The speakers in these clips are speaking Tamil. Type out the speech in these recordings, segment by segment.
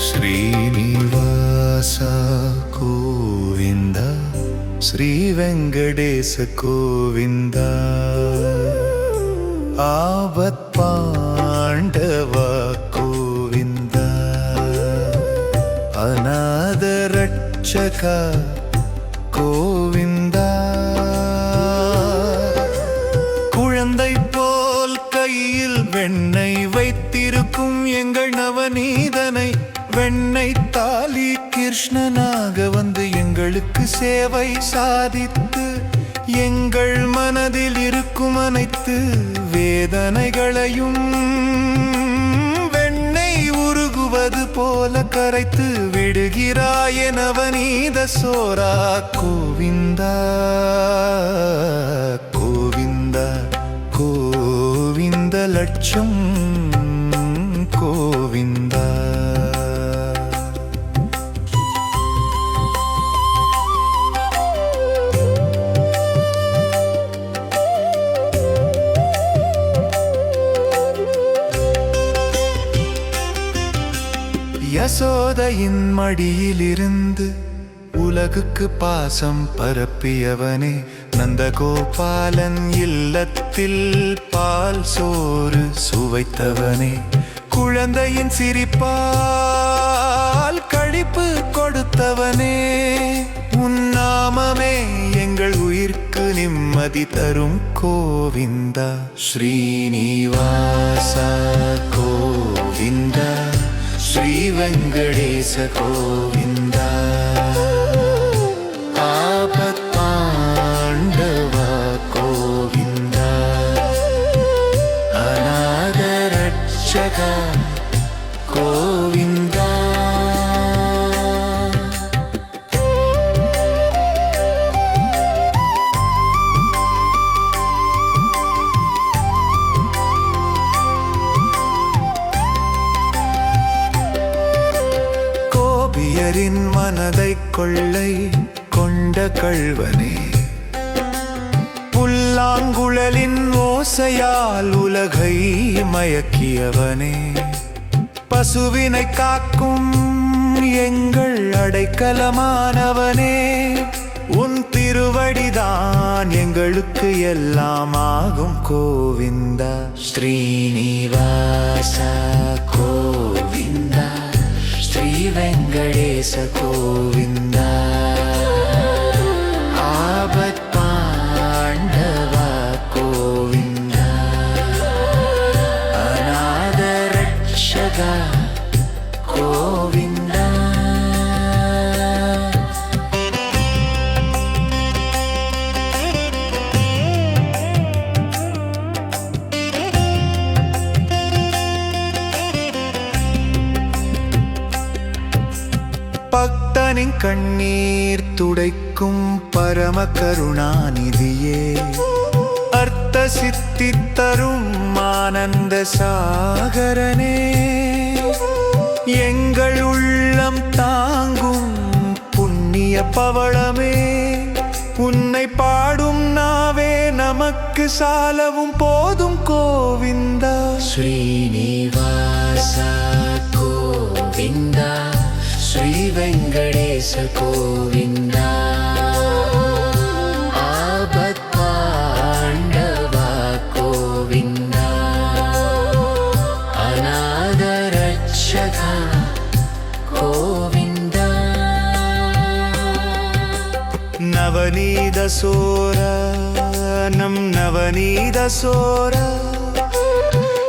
श्रीनिवास कोविन्द श्रीवेङ्कटेश कोविन्द पाण्डव कोविन्द अनादरक्षक கோவிந்தா குழந்தை போல் கையில் வெண்ணை வைத்திருக்கும் எங்கள் நவநீதனை பெண்ணை தாலி கிருஷ்ணனாக வந்து எங்களுக்கு சேவை சாதித்து எங்கள் மனதில் இருக்கும் அனைத்து வேதனைகளையும் வெண்ணெய் உருகுவது போல கரைத்து விடுகிறாய நவநீத சோரா கோவிந்தா கோவிந்தா கோவிந்த லட்சம். யசோதையின் மடியிலிருந்து உலகுக்கு பாசம் பரப்பியவனே நந்தகோபாலன் இல்லத்தில் பால் சோறு சுவைத்தவனே. குழந்தையின் சிரிப்பால் கழிப்பு கொடுத்தவனே உன்னாமமே எங்கள் உயிர்க்கு நிம்மதி தரும் கோவிந்தா ஸ்ரீனிவாசா கோவிந்தா. ஸ்ரீ வெங்கடேச கோவிந்தா. கோபியரின் மனதை கொள்ளை கொண்ட கள்வனே. புல்லாங்குழலின் ஓசையால் உலகை மயக்கியவனே. பசுவினை காக்கும் எங்கள் அடைக்கலமானவனே. உன் திருவடிதான் எங்களுக்கு எல்லாம் ஆகும் கோவிந்தா. ஸ்ரீனிவாச கோ ஸ்ரீ வெங்கடேச கோவிந்தா பக்தனின் கண்ணீர் துடைக்கும் பரம கருணாநிதியே. அர்த்த சித்தி தரும் ஆனந்த சாகரனே. எங்கள் உள்ளம் தாங்கும் புண்ணிய பவளமே. உன்னை பாடும் நாவே நமக்கு சாலவும் போதும் கோவிந்தா. ஸ்ரீனிவாச கோவிந்தா. வெங்கடேச கோவிந்தா. ஆபத் கோவிந்தா. அநாத கோவிந்தா. நவநீத சோர நம் நவநீத சோர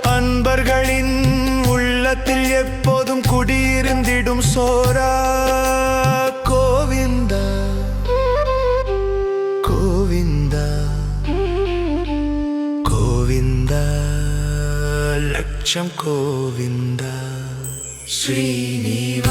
அன்பர்களின் உள்ளத்தில் எப்போதும் குடியிருந்திடும் சோரா. லட்சம் கோவிந்தா ஸ்ரீனிவாசா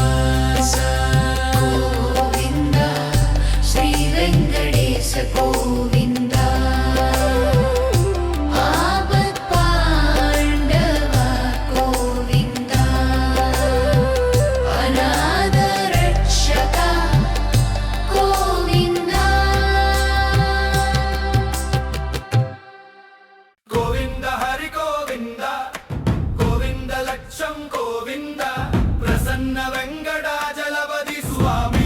I'm.